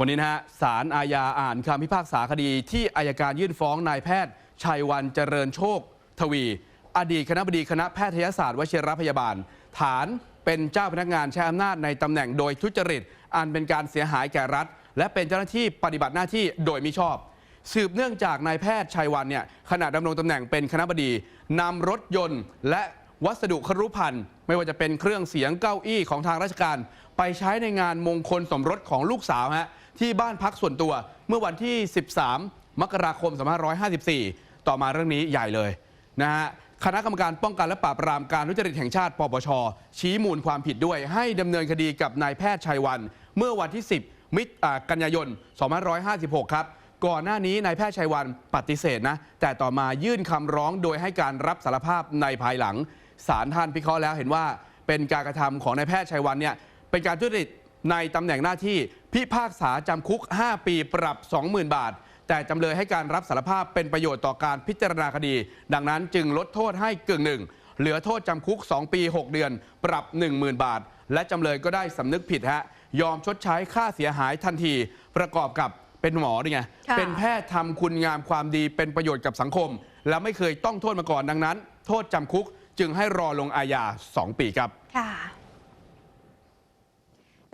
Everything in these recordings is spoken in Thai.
วันนี้นะฮะศาลอาญาอ่านคำพิพากษาคดีที่อายการยื่นฟ้องนายแพทย์ ชัยวันเจริญโชค ทวี อดีตคณะบดีคณะแพทยศาสตร์วชิรพยาบาล ฐานเป็นเจ้าพนักงานใช้อำนาจในตำแหน่งโดยทุจริต อันเป็นการเสียหายแก่รัฐ และเป็นเจ้าหน้าที่ปฏิบัติหน้าที่โดยมิชอบ สืบเนื่องจากนายแพทย์ชัยวันเนี่ยขณะดำรงตำแหน่งเป็นคณะบดีนำรถยนต์ และวัสดุครุภัณฑ์ไม่ว่าจะเป็นเครื่องเสียงเก้าอี้ของทางราชการ ไปใช้ในงานมงคลสมรสของลูกสาวฮะ ที่บ้านพักส่วนตัว เมื่อวันที่ 13 มกราคม 2554 ต่อมาเรื่องนี้ใหญ่เลยนะฮะคณะกรรมการป้องกันและปราบปรามการทุจริตแห่งชาติ ปปช ชี้มูลความผิดด้วย ให้ดำเนินคดีกับนายแพทย์ชัยวัน เมื่อวันที่ 10 มิอ่ากันยายน 2556 ครับก่อนหน้านี้นายแพทย์ชัยวันปฏิเสธนะ แต่ต่อมายื่นคำร้องโดยให้การรับสารภาพในภายหลังศาลท่านพิเคราะห์แล้วเห็นว่าเป็นการกระทำของนายแพทย์ชัยวันเนี่ยเป็นการทุจริตในตำแหน่งหน้าที่ พิพากษาจำคุก 5 ปีปรับ 20,000 บาท แต่จำเลยให้การรับสารภาพเป็นประโยชน์ต่อการพิจารณาคดี ดังนั้นจึงลดโทษให้กึ่งหนึ่งเหลือโทษจำคุก 2 ปี 6 เดือน ปรับ 10,000 บาท และจำเลยก็ได้สำนึกผิดฮะยอมชดใช้ค่าเสียหายทันที ประกอบกับเป็นหมอด้วยไงค่ะเป็นแพทย์ทำคุณงามความดีเป็นประโยชน์กับสังคม และไม่เคยต้องโทษมาก่อนดังนั้น โทษจำคุกจึงให้รอลงอาญา2 ปีครับค่ะ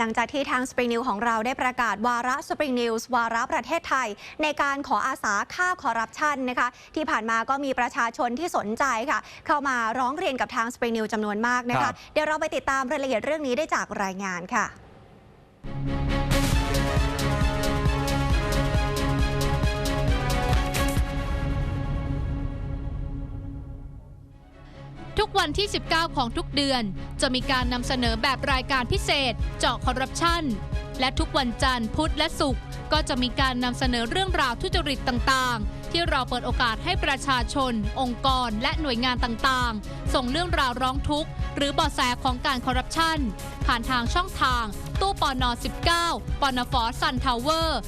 หลังจากที่ทาง Spring News ของเราได้ประกาศวาระ Spring News วาระประเทศไทย ในการขออาสาค่าคอร์รัปชันนะคะ ที่ผ่านมาก็มีประชาชนที่สนใจค่ะ เข้ามาร้องเรียนกับทาง Spring News จำนวนมากนะครัคะ บ เดี๋ยวเราไปติดตามรายละเอียดเรื่องนี้ได้จากรายงานค่ะ ทุกวันที่ 19 ของทุกเดือน จะมีการนำเสนอแบบรายการพิเศษ เจาะคอร์รัปชันและทุกวันจันทร์พุธและศุกร์ก็จะมีการนำเสนอเรื่องราวทุจริตต่างๆ ที่เราเปิดโอกาสให้ประชาชน องค์กร และหน่วยงานต่างๆ ส่งเรื่องราวร้องทุกข์ หรือเบาะแสของการคอร์รัปชันผ่านทางช่องทาง ตู้ปอนอ19ปอนฟซันทาวเวอร์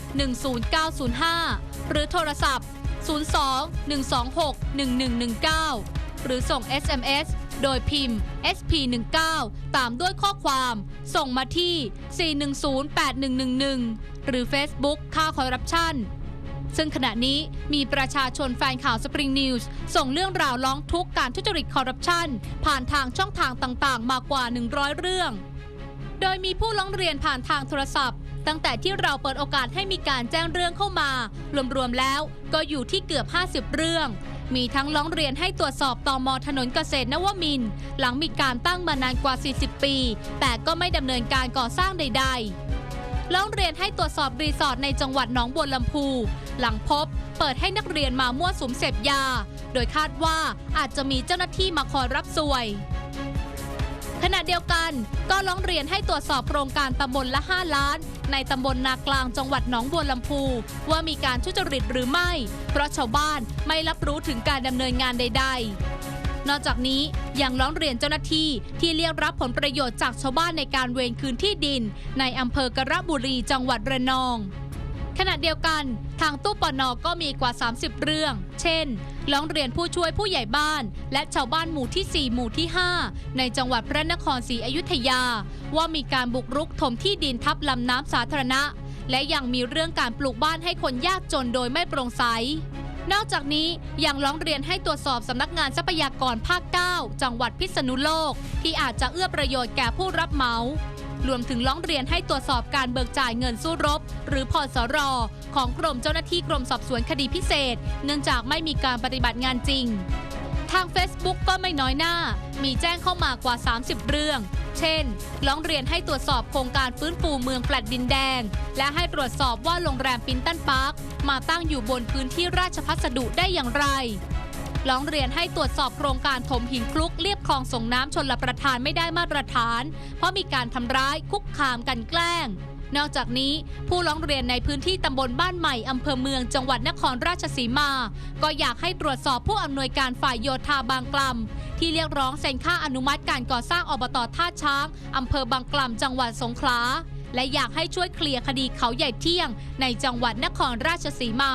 10905 หรือโทรศัพท์ 02 126 1119 หรือส่ง SMS โดยพิมพ์ SP19 ตามด้วยข้อความ ส่งมาที่ 4108111 หรือ Facebook ค่าคอร์รัปชันซึ่งขณะนี้มีประชาชนแฟนข่าว Spring News ส่งเรื่องราวร้องทุกข์การทุจริตคอร์รัปชันผ่านทางช่องทางต่างๆ มากกว่า 100 เรื่อง โดยมีผู้ร้องเรียนผ่านทางโทรศัพท์ ตั้งแต่ที่เราเปิดโอกาสให้มีการแจ้งเรื่องเข้ามา รวมๆแล้วก็อยู่ที่เกือบ 50 เรื่อง มีทั้งร้องเรียนให้ตรวจสอบตอมอถนนเกษตรนวมิน หลังมีการตั้งมานานกว่า 40 ปี แต่ก็ไม่ดำเนินการก่อสร้างใด ๆ ร้องเรียนให้ตรวจสอบรีสอร์ทในจังหวัดหนองบัวลำพู หลังพบเปิดให้นักเรียนมามั่วสุมเสพยา โดยคาดว่าอาจจะมีเจ้าหน้าที่มาคอยรับสวย ขณะเดียวกันก็ร้องเรียนให้ตรวจสอบโครงการตำบลละ 5 ล้าน ในตำบลนากลางจังหวัดหนองบัวลำพู ว่ามีการทุจริตหรือไม่ เพราะชาวบ้านไม่รับรู้ถึงการดำเนินงานใด ๆ นอกจากนี้ยังร้องเรียนเจ้าหน้าที่ที่เรียกรับผลประโยชน์จากชาวบ้านในการเวรคืนที่ดิน ในอำเภอกระบุรีจังหวัดระนองขณะเดียวกัน ทางตู้ปนก็มีกว่า 30 เรื่อง เช่น ร้องเรียนผู้ช่วยผู้ใหญ่บ้าน และชาวบ้านหมู่ที่ 4 หมู่ที่ 5 ในจังหวัดพระนครศรีอยุธยา ว่ามีการบุกรุกถมที่ดินทับลำน้ำสาธารณะ และยังมีเรื่องการปลูกบ้านให้คนยากจนโดยไม่โปร่งใสนอกจากนี้ยังร้องเรียนให้ตรวจสอบสำนักงานทรัพยากรภาค 9 จังหวัดพิษณุโลก ที่อาจจะเอื้อประโยชน์แก่ผู้รับเหมา รวมถึงร้องเรียนให้ตรวจสอบการเบิกจ่ายเงินสู้รบ หรือพสรของกรมเจ้าหน้าที่กรมสอบสวนคดีพิเศษ เนื่องจากไม่มีการปฏิบัติงานจริง ทาง Facebook ก็ไม่น้อยหน้า มีแจ้งเข้ามากว่า 30 เรื่อง เช่น ร้องเรียนให้ตรวจสอบโครงการฟื้นฟูเมืองแฟลตดินแดง และให้ตรวจสอบว่าโรงแรมปินตันพาร์คมาตั้งอยู่บนพื้นที่ราชพัสดุได้อย่างไร ร้องเรียนให้ตรวจสอบโครงการถมหินคลุกเรียบคลองส่งน้ำชนลประทานไม่ได้มาตรฐาน เพราะมีการทำร้ายคุกคามกันแกล้ง นอกจากนี้ผู้ร้องเรียนในพื้นที่ตำบลบ้านใหม่อำเภอเมืองจังหวัดนครราชสีมา ก็อยากให้ตรวจสอบผู้อำนวยการฝ่ายโยธาบางกลำที่เรียกร้องเซ็นค่าอนุมัติการก่อสร้างอบตท่าช้างอำเภอบางกลำจังหวัดสงขลาและอยากให้ช่วยเคลียร์คดีเขาใหญ่เที่ยง ในจังหวัดนครราชสีมา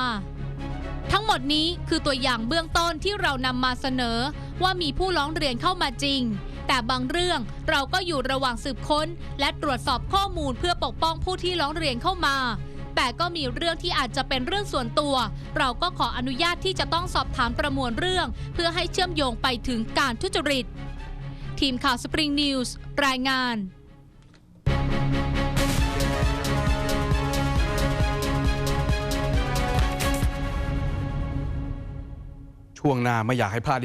ทั้งหมดนี้คือตัวอย่างเบื้องต้นที่เรานำมาเสนอ ว่ามีผู้ร้องเรียนเข้ามาจริง แต่บางเรื่องเราก็อยู่ระหว่างสืบค้น และตรวจสอบข้อมูลเพื่อปกป้องผู้ที่ร้องเรียนเข้ามา แต่ก็มีเรื่องที่อาจจะเป็นเรื่องส่วนตัว เราก็ขออนุญาตที่จะต้องสอบถามประมวลเรื่อง เพื่อให้เชื่อมโยงไปถึงการทุจริต ทีมข่าวสปริงนิวส์รายงาน ช่วงหน้าไม่อยากให้พลาด